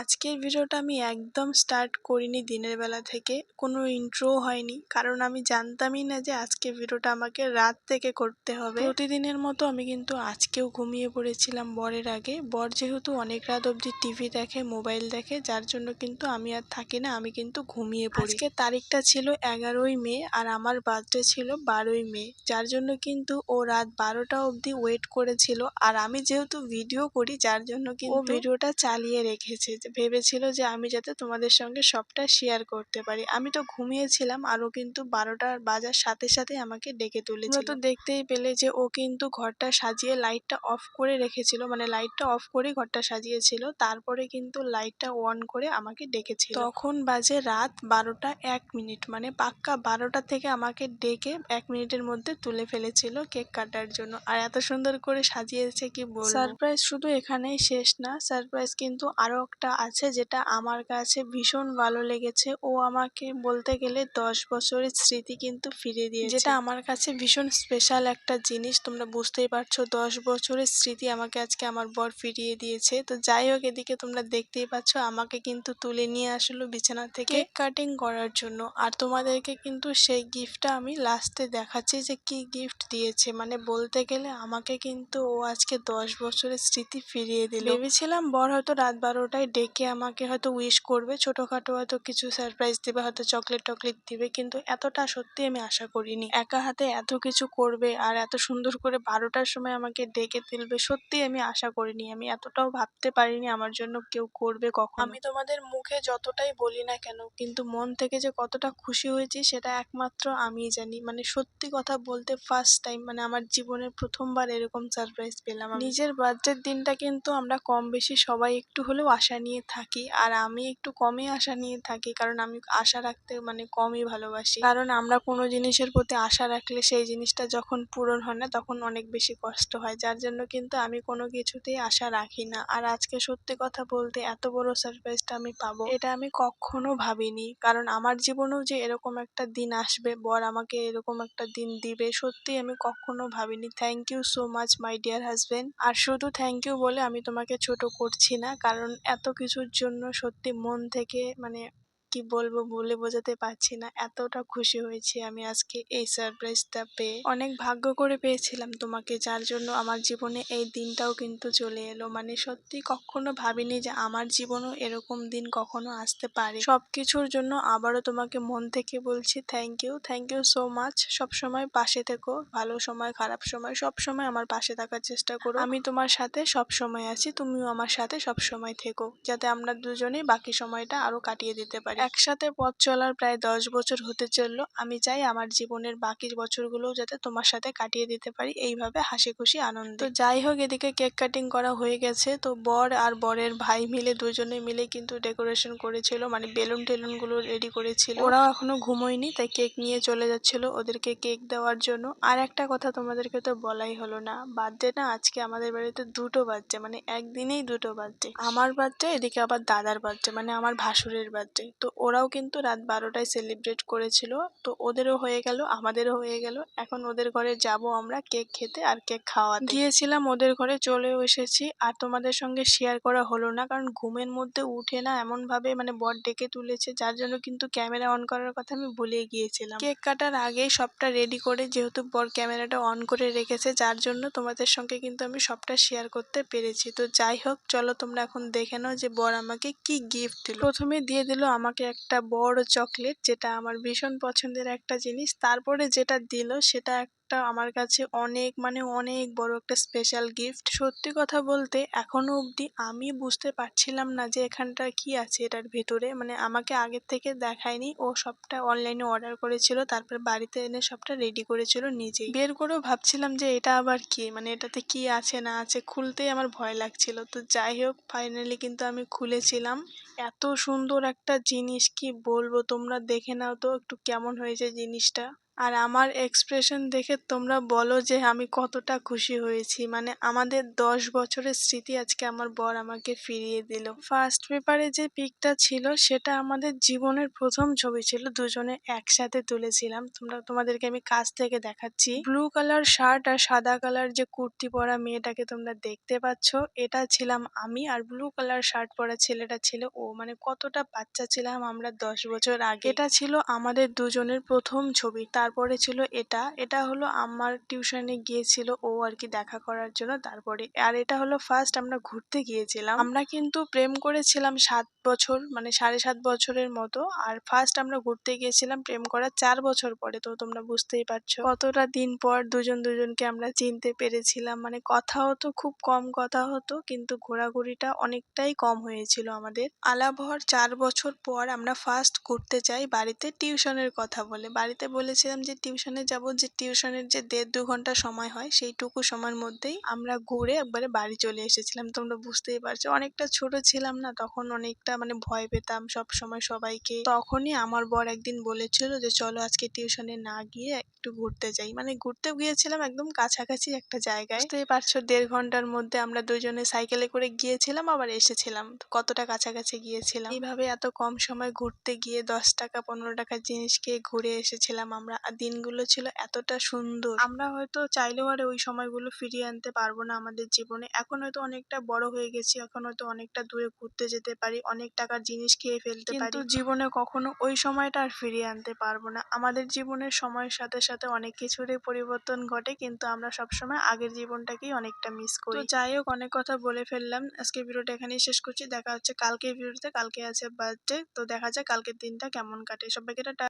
আজকের ভিডিওটা আমি একদম স্টার্ট করিনি দিনের বেলা থেকে। কোনো ইন্ট্রো হয়নি। কারণ আমি জানতামই না যে আজকে ভিডিওটা আমাকে রাত থেকে করতে হবে। প্রতিদিনের মতো আমি কিন্তু আজকেও ঘুমিয়ে পড়েছিলাম বরের আগে। বর যেহেতু অনেক রাত অবধি টিভি দেখে মোবাইল দেখে যার জন্য কিন্তু আমি আর থাকি না আমি কিন্তু ঘুমিয়ে পড়ি। আজকে তারিখটা ছিল এগারোই মে আর আমার বার্থডে ছিল বারোই মে। যার জন্য কিন্তু ও রাত বারোটা অবধি ওয়েট করেছিল। আর আমি যেহেতু ভিডিও করি যার জন্য কিন্তু ও ভিডিওটা চালিয়ে রেখেছে। ভেবেছিল যে আমি যাতে তোমাদের সঙ্গে সবটা শেয়ার করতে পারি। আমি তো ঘুমিয়েছিলাম আরও কিন্তু বারোটার বাজার সাথে সাথে আমাকে ডেকে তুলেছিল। তো দেখতেই পেলে যে ও কিন্তু ঘরটা সাজিয়ে লাইটটা অফ করে রেখেছিল মানে লাইটটা অফ করে ঘরটা সাজিয়েছিল তারপরে কিন্তু লাইটটা অন করে আমাকে ডেকেছিল। তখন বাজে রাত বারোটা এক মিনিট মানে পাক্কা বারোটা থেকে আমাকে ডেকে এক মিনিটের মধ্যে তুলে ফেলেছিল কেক কাটার জন্য। আর এত সুন্দর করে সাজিয়েছে কি বলব? সারপ্রাইজ শুধু এখানেই শেষ না সারপ্রাইজ কিন্তু আরও একটা আছে যেটা আমার কাছে ভীষণ ভালো লেগেছে। ও আমাকে বলতে গেলে দশ বছরের স্মৃতি কিন্তু ফিরে দিয়েছে। যেটা আমার কাছে ভীষণ স্পেশাল একটা জিনিস তোমরা বুঝতেই পারছ দশ বছরের স্মৃতি আমাকে আজকে আমার বর ফিরিয়ে দিয়েছে। তো যাই হোক এদিকে তোমরা দেখতেই পাচ্ছ আমাকে কিন্তু তুলে নিয়ে আসলো বিছানা থেকে কেক কাটিং করার জন্য। আর তোমাদেরকে কিন্তু সেই গিফটটা আমি লাস্টে দেখাচ্ছি যে কি গিফট দিয়েছে। মানে বলতে গেলে আমাকে কিন্তু ও আজকে দশ বছরের স্মৃতি ফিরিয়ে দিল। ভেবেছিলাম বর হয়তো রাত বারোটায় ডেকে আমাকে হয়তো উইশ করবে। ছোটোখাটো হয়তো কিছু সারপ্রাইজ দেবে, হয়তো চকলেট টকলেট দিবে। কিন্তু এতটা সত্যি আমি আশা করিনি। একা হাতে এত কিছু করবে আর এত সুন্দর করে বারোটার সময় আমাকে ডেকে তুলবে সত্যি আমি আশা করিনি। আমি এতটাও ভাবতে পারিনি আমার জন্য কেউ করবে কখন। আমি তোমাদের মুখে যতটাই বলি না কেন, কিন্তু মন থেকে যে কতটা খুশি হয়েছি সেটা একমাত্র আমিই জানি। মানে সত্যি কথা বলতে ফার্স্ট টাইম মানে আমার জীবনের প্রথমবার এরকম সারপ্রাইজ পেলাম আমি। নিজের বার্থডের দিনটা কিন্তু আমরা কম বেশি সবাই একটু হলেও আশা নিয়ে থাকি আর আমি একটু কমই আশা নিয়ে থাকি কারণ আমি আশা রাখতে মানে কমই ভালোবাসি। কারণ আমরা কোনো জিনিসের প্রতি আশা রাখলে সেই জিনিসটা যখন পূরণ হয় না তখন অনেক বেশি কষ্ট হয়। যার জন্য কিন্তু আমি কোনো কিছুতেই আশা রাখি না। আর আজকে সত্যি কথা বলতে এত বড় সারপ্রাইজটা আমি পাবো এটা আমি কখনো ভাবিনি। কারণ আমার জীবনেও যে এরকম একটা দিন আসবে, বর আমাকে এরকম একটা দিন দিবে, সত্যি আমি কখনো ভাবিনি। Thank you so much my dear husband আর শুধু থ্যাংক ইউ বলে আমি তোমাকে ছোট করছি না, কারণ এত কিছুর জন্য সত্যি মন থেকে মানে কি বলব বলে বোঝাতে পারছি না। এতটা খুশি হয়েছি আমি আজকে এই সারপ্রাইজটা পেয়ে। অনেক ভাগ্য করে পেয়েছিলাম তোমাকে, যার জন্য আমার জীবনে এই দিনটাও কিন্তু চলে এলো। মানে সত্যি কখনো ভাবিনি যে আমার জীবনেও এরকম দিন কখনো আসতে পারে। সব কিছুর জন্য আবারও তোমাকে মন থেকে বলছি thank you thank you so much সব সময় পাশে থেকো, ভালো সময়, খারাপ সময় সব সময় আমার পাশে থাকার চেষ্টা করো। আমি তোমার সাথে সব সময় আছি, তুমিও আমার সাথে সব সময় থেকো, যাতে আমরা দুজনেই বাকি সময়টা আরও কাটিয়ে দিতে পারি। একসাথে পথ চলার প্রায় দশ বছর হতে চলল। আমি চাই আমার জীবনের বাকি বছরগুলোও যাতে তোমার সাথে কাটিয়ে দিতে পারি এইভাবে হাসি খুশি আনন্দ। তো যাই হোক, এদিকে কেক কাটিং করা হয়ে গেছে। তো বর আর বরের ভাই মিলে দুজনে মিলে কিন্তু ডেকোরেশন করেছিল মানে বেলুন টেলুনগুলো রেডি করেছিল। ওরাও এখনও ঘুমোয়নি, তাই কেক নিয়ে চলে যাচ্ছিল ওদেরকে কেক দেওয়ার জন্য। আর একটা কথা তোমাদেরকে তো বলাই হলো না, বার্থডে না আজকে আমাদের বাড়িতে দুটো বার্থডে মানে একদিনেই দুটো বার্থডে। আমার বার্থডে, এদিকে আবার দাদার বার্থডে মানে আমার ভাসুরের বার্থডে। তো ওরাও কিন্তু রাত বারোটায় সেলিব্রেট করেছিল। তো ওদেরও হয়ে গেল, আমাদেরও হয়ে গেল। এখন ওদের ঘরে যাব আমরা কেক খেতে আর কেক খাওয়া গিয়েছিলাম ওদের ঘরে, চলেও এসেছি। আর তোমাদের সঙ্গে শেয়ার করা হলো না, কারণ ঘুমের মধ্যে উঠে না এমন ভাবে মানে বর ডেকে তুলেছে, যার জন্য কিন্তু ক্যামেরা অন করার কথা আমি ভুলে গিয়েছিলাম। কেক কাটার আগেই সবটা রেডি করে, যেহেতু বর ক্যামেরাটা অন করে রেখেছে, যার জন্য তোমাদের সঙ্গে কিন্তু আমি সবটা শেয়ার করতে পেরেছি। তো যাই হোক, চলো তোমরা এখন দেখে নাও যে বর আমাকে কি গিফট দিল। প্রথমে দিয়ে দিল আমাকে একটা বড় চকলেট যেটা আমার ভীষণ পছন্দের একটা জিনিস। তারপরে যেটা দিল সেটা একটা আমার কাছে অনেক মানে অনেক বড় একটা স্পেশাল গিফট সত্যি কথা বলতে এখনও অবধি আমি বুঝতে পারছিলাম না যে এখানটা কি আছে এটার ভেতরে। মানে আমাকে আগের থেকে দেখায়নি। ও সবটা অনলাইনে অর্ডার করেছিল, তারপর বাড়িতে এনে সবটা রেডি করেছিল নিজেই। বের করেও ভাবছিলাম যে এটা আবার কি? মানে এটাতে কি আছে, না আছে খুলতেই আমার ভয় লাগছিল। তো যাই হোক ফাইনালি কিন্তু আমি খুলেছিলাম। এত সুন্দর একটা জিনিস, কি বলব তোমরা দেখে নাও তো একটু কেমন হয়েছে জিনিসটা। আর আমার এক্সপ্রেশন দেখে তোমরা বলো যে আমি কতটা খুশি হয়েছি। মানে আমাদের দশ বছরের স্মৃতি আজকে আমার বর আমাকে ফিরিয়ে দিল। ফার্স্ট পেপারে যে পিকটা ছিল সেটা আমাদের জীবনের প্রথম ছবি ছিল। দুজনে একসাথে তুলেছিলাম। তোমরা, তোমাদেরকে আমি কাছ থেকে দেখাচ্ছি। ব্লু কালার শার্ট আর সাদা কালার যে কুর্তি পরা মেয়েটাকে তোমরা দেখতে পাচ্ছ, এটা ছিলাম আমি আর ব্লু কালার শার্ট পরা ছেলেটা ছিল ও। মানে কতটা বাচ্চা ছিলাম আমরা দশ বছর আগে। এটা ছিল আমাদের দুজনের প্রথম ছবি। তারপরে ছিল এটা। এটা হলো আমার টিউশনে গিয়েছিল ও আর কি দেখা করার জন্য তারপরে। আর এটা হলো ফার্স্ট আমরা ঘুরতে গিয়েছিলাম। আমরা কিন্তু প্রেম করেছিলাম সাত বছর মানে সাড়ে সাত বছরের মতো। আর ফার্স্ট আমরা ঘুরতে গিয়েছিলাম প্রেম করার চার বছর পরে তো তোমরা বুঝতেই পারছ। কতটা দিন পর দুজন দুজনকে আমরা চিনতে পেরেছিলাম। মানে কথা হতো, খুব কম কথা হতো, কিন্তু ঘোরাঘুরিটা অনেকটাই কম হয়েছিল আমাদের। হওয়ার চার বছর পর আমরা ফার্স্ট ঘুরতে যাই বাড়িতে টিউশনের কথা বলে। বাড়িতে বলেছিলাম যে টিউশনে যাব, যে টিউশনের যে দেড় দু ঘণ্টা সময় হয়, সেইটুকু সময়ের মধ্যেই আমরা ঘুরে একবারে বাড়ি চলে এসেছিলাম। তোমরা বুঝতেই পারছ, অনেকটা ছোট ছিলাম না, তখন অনেকটা মানে ভয় পেতাম সব সময় সবাইকে। তখনই আমার বর একদিন বলেছিল যে, চলো আজকে টিউশনে না গিয়ে একটু ঘুরতে যাই। মানে ঘুরতে গিয়েছিলাম একদম কাছাকাছি একটা জায়গায়। বুঝতেই পারছ, দেড় ঘণ্টার মধ্যে আমরা দুজনে সাইকেলে করে গিয়েছিলাম, আবার এসেছিলাম। কতটা কাছাকাছি গিয়েছিলাম। এইভাবে এত কম সময় ঘুরতে গিয়ে দশ টাকা, পনেরো টাকার জিনিস খেয়ে ঘুরে এসেছিলাম আমরা। দিনগুলো ছিল এতটা সুন্দর। আমরা হয়তো চাইলেও আর ওই সময়গুলো ফিরিয়ে আনতে পারব না আমাদের জীবনে। এখন হয়তো অনেকটা বড় হয়ে গেছি এখন হয়তো অনেকটা দূরে ঘুরতে যেতে পারি অনেক টাকার জিনিস খেয়ে ফেলতে পারি। জীবনে কখনো ওই সময়টা আর ফিরিয়ে আনতে পারব না। আমাদের জীবনের সময়ের সাথে সাথে অনেক কিছুরই পরিবর্তন ঘটে কিন্তু আমরা সবসময় আগের জীবনটাকেই অনেকটা মিস করি। যাই হোক অনেক কথা বলে ফেললাম। আজকে ভিডিওটা এখানেই শেষ করছি। দেখা হচ্ছে কালকে ভিডিওতে কালকে আছে বার্থডে তো দেখা যাক কালকের দিনটা কেমন কাটে। সবাইকে টাটা।